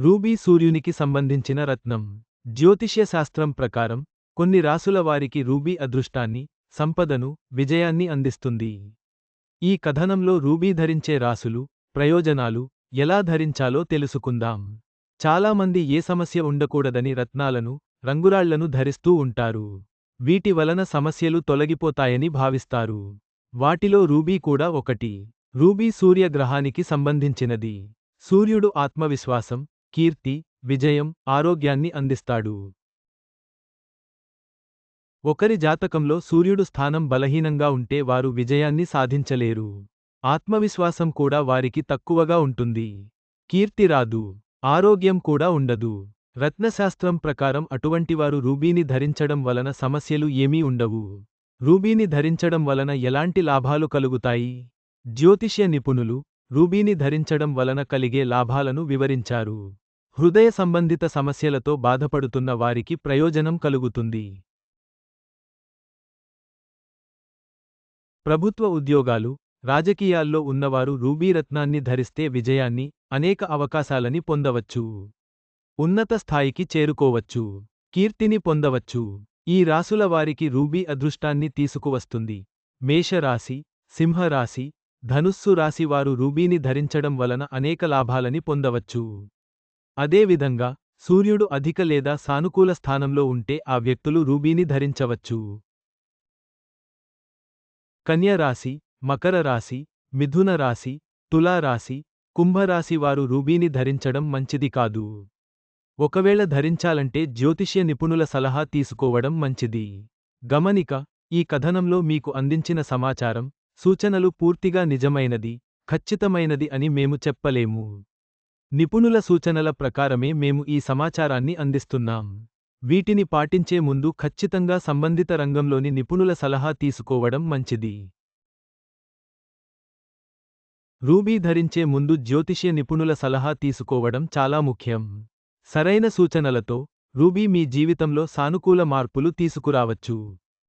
Ruby సూర్యునికి సంబంధించిన రత్నం. జ్యోతిష్య శాస్త్రం ప్రకారం కొన్ని రాసుల వారికి రూబీ అదృష్టాన్ని సంపదను విజయాన్ని అందిస్తుంది. ఈ కథనంలో రూబీ ధరించే రాసులు ప్రయోజనాలు ఎలా ధరించాలో తెలుసుకుందాం. చాలామంది ఏ సమస్య ఉండకూడదని రత్నాలను రంగురాళ్ళను ధరిస్తూ ఉంటారు. వీటి వలన సమస్యలు తొలగిపోతాయని భావిస్తారు. వాటిలో రూబీ కూడా ఒకటి. రూబీ సూర్యగ్రహానికి సంబంధించినది. సూర్యుడు ఆత్మవిశ్వాసం కీర్తి విజయం ఆరోగ్యాన్ని అందిస్తాడు. ఒకరి జాతకంలో సూర్యుడు స్థానం బలహీనంగా ఉంటే వారు విజయాన్ని సాధించలేరు. ఆత్మవిశ్వాసం కూడా వారికి తక్కువగా ఉంటుంది. కీర్తి రాదు. ఆరోగ్యం కూడా ఉండదు. రత్నశాస్త్రం ప్రకారం అటువంటివారు రూబీని ధరించడం వలన సమస్యలు ఏమీ ఉండవు. రూబీని ధరించడం వలన ఎలాంటి లాభాలు కలుగుతాయి? జ్యోతిష్య నిపుణులు రూబీని ధరించడం వలన కలిగే లాభాలను వివరించారు. హృదయ సంబంధిత సమస్యలతో బాధపడుతున్న వారికి ప్రయోజనం కలుగుతుంది. ప్రభుత్వ ఉద్యోగాలు రాజకీయాల్లో ఉన్నవారు రూబీ రత్నాన్ని ధరిస్తే విజయాన్ని అనేక అవకాశాలని పొందవచ్చు. ఉన్నత స్థాయికి చేరుకోవచ్చు. కీర్తిని పొందవచ్చు. ఈ రాసుల వారికి రూబీ అదృష్టాన్ని తీసుకువస్తుంది. మేషరాశి సింహరాశి ధనుస్సు రాశివారు రూబీని ధరించడం వలన అనేక లాభాలని పొందవచ్చు. అదేవిధంగా సూర్యుడు అధిక లేదా సానుకూల స్థానంలో ఉంటే ఆ వ్యక్తులు రూబీని ధరించవచ్చు. కన్య రాశి మకర రాశి మిథున రాశి తులారాశి కుంభరాశి వారు రూబీని ధరించడం మంచిది కాదు. ఒకవేళ ధరించాలంటే జ్యోతిష్య నిపుణుల సలహా తీసుకోవడం మంచిది. గమనిక ఈ కథనంలో మీకు అందించిన సమాచారం సూచనలు పూర్తిగా నిజమైనది ఖచ్చితమైనది అని మేము చెప్పలేము. నిపుణుల సూచనల ప్రకారమే మేము ఈ సమాచారాన్ని అందిస్తున్నాం. వీటిని పాటించే ముందు ఖచ్చితంగా సంబంధిత రంగంలోని నిపుణుల సలహా తీసుకోవడం మంచిది. రూబీ ధరించే ముందు జ్యోతిష్య నిపుణుల సలహా తీసుకోవడం చాలా ముఖ్యం. సరైన సూచనలతో రూబీ మీ జీవితంలో సానుకూల మార్పులు తీసుకురావచ్చు.